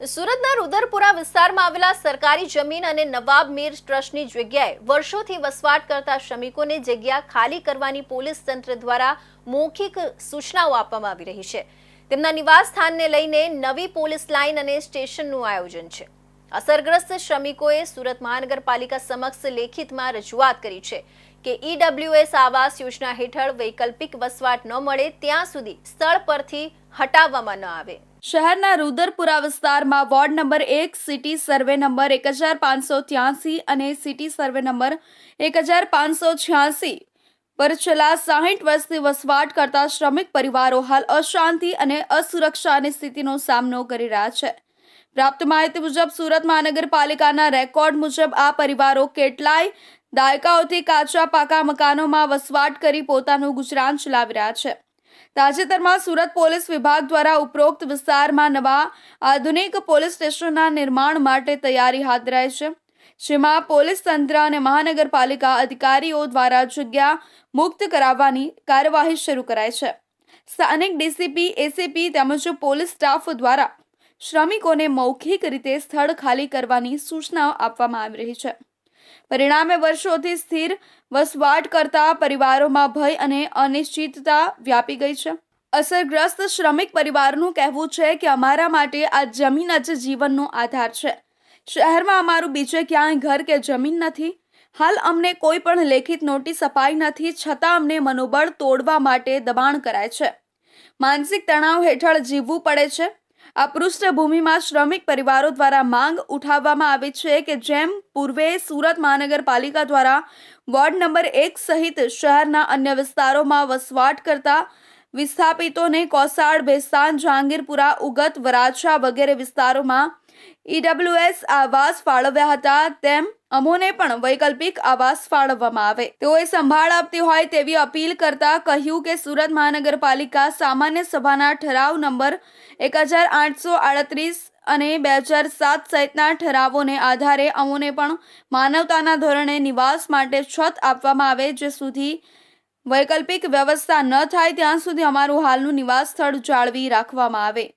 સુરતના રુદરપુરા વિસ્તારમાં આવેલા સરકારી જમીન અને નવાબ મીર ટ્રસ્ટની જગ્યાએ વર્ષોથી વસવાટ કરતા શ્રમિકોને જગ્યા ખાલી કરવાની પોલીસ તંત્ર દ્વારા મૌખિક સૂચનાઓ આપવામાં આવી રહી છે. તેમના નિવાસ સ્થાનને લઈને નવી પોલીસ લાઇન અને સ્ટેશનનું આયોજન છે. અસરગ્રસ્ત શ્રમિકોએ સુરત મહાનગરપાલિકા સમક્ષ લેખિતમાં રજૂઆત કરી છે કે ઈડબ્લ્યુએસ આવાસ યોજના હેઠળ વૈકલ્પિક વસવાટ ન મળે ત્યાં સુધી સ્થળ પરથી હટાવવામાં ન આવે. શહેરના રુદરપુરા વિસ્તારમાં વોર્ડ નંબર એક, સિટી સર્વે નંબર એક હજાર પાંચસો ત્યાસી અને સિટી સર્વે નંબર એક હજાર પાંચસો છ્યાસી પર છેલ્લા સાહીઠ વર્ષથી વસવાટ કરતા શ્રમિક પરિવારો હાલ અશાંતિ અને અસુરક્ષાની સ્થિતિનો સામનો કરી રહ્યા છે. પ્રાપ્ત માહિતી મુજબ સુરત મહાનગરપાલિકાના રેકોર્ડ મુજબ આ પરિવારો કેટલાય દાયકાઓથી કાચા પાકા મકાનોમાં વસવાટ કરી પોતાનું ગુજરાન ચલાવી રહ્યા છે. તાજેતરમાં સુરત પોલીસ વિભાગ દ્વારા ઉપરોક્ત વિસ્તારમાં નવા આધુનિક પોલીસ સ્ટેશનના નિર્માણ માટે તૈયારી હાથ ધરાઈ છે. જેમાં પોલીસ તંત્ર અને મહાનગરપાલિકા અધિકારીઓ દ્વારા જગ્યા મુક્ત કરાવવાની કાર્યવાહી શરૂ કરાઈ છે. સ્થાનિક ડીસીપી, એસીપી તેમજ પોલીસ સ્ટાફ દ્વારા શ્રમિકોને મૌખિક રીતે સ્થળ ખાલી કરવાની સૂચના આપવામાં આવી રહી છે. પરિણામે વર્ષોથી સ્થિર વસવાટ કરતા પરિવારોમાં ભય અને અનિશ્ચિતતા વ્યાપી ગઈ છે. અસરગ્રસ્ત શ્રમિક પરિવારનું કહેવું છે કે અમારા માટે આ જમીન જ જીવનનો આધાર છે. શહેરમાં અમારું બીજે ક્યાંય ઘર કે જમીન નથી. હાલ અમને કોઈ પણ લેખિત નોટિસ અપાઈ નથી, છતાં અમને મનોબળ તોડવા માટે દબાણ કરાય છે. માનસિક તણાવ હેઠળ જીવવું પડે છે. આ પૃષ્ઠભૂમિમાં શ્રમિક પરિવારો દ્વારા માંગ ઉઠાવવામાં આવી છે કે જેમ પૂર્વે સુરત મહાનગરપાલિકા દ્વારા વોર્ડ નંબર એક સહિત શહેરના અન્ય વિસ્તારોમાં વસવાટ કરતા વિસ્થાપિતોને કોસાડ ભેસ્તાન જહાંગીરપુરા, ઉગત વરાછા વગેરે વિસ્તારોમાં ઈડબ્લ્યુએસ આવાસ ફાળવ્યા હતા. તેમ અમોને પણ વૈકલ્પિક આવાસ ફાળવવામાં આવે. તેઓએ સંભાળ આપતી હોય તેવી અપીલ કરતા કહ્યું કે સુરત મહાનગરપાલિકા સામાન્ય સભાના ઠરાવ નંબર એક હજાર આઠસો આડત્રીસ અને બે હજાર સાત સહિતના ઠરાવોને આધારે અમોને પણ માનવતાના ધોરણે નિવાસ માટે છત આપવામાં આવે જે સુધી વૈકલ્પિક વ્યવસ્થા ન થાય, ત્યાં સુધી અમારું હાલનું નિવાસ સ્થળ જાળવી રાખવામાં આવે.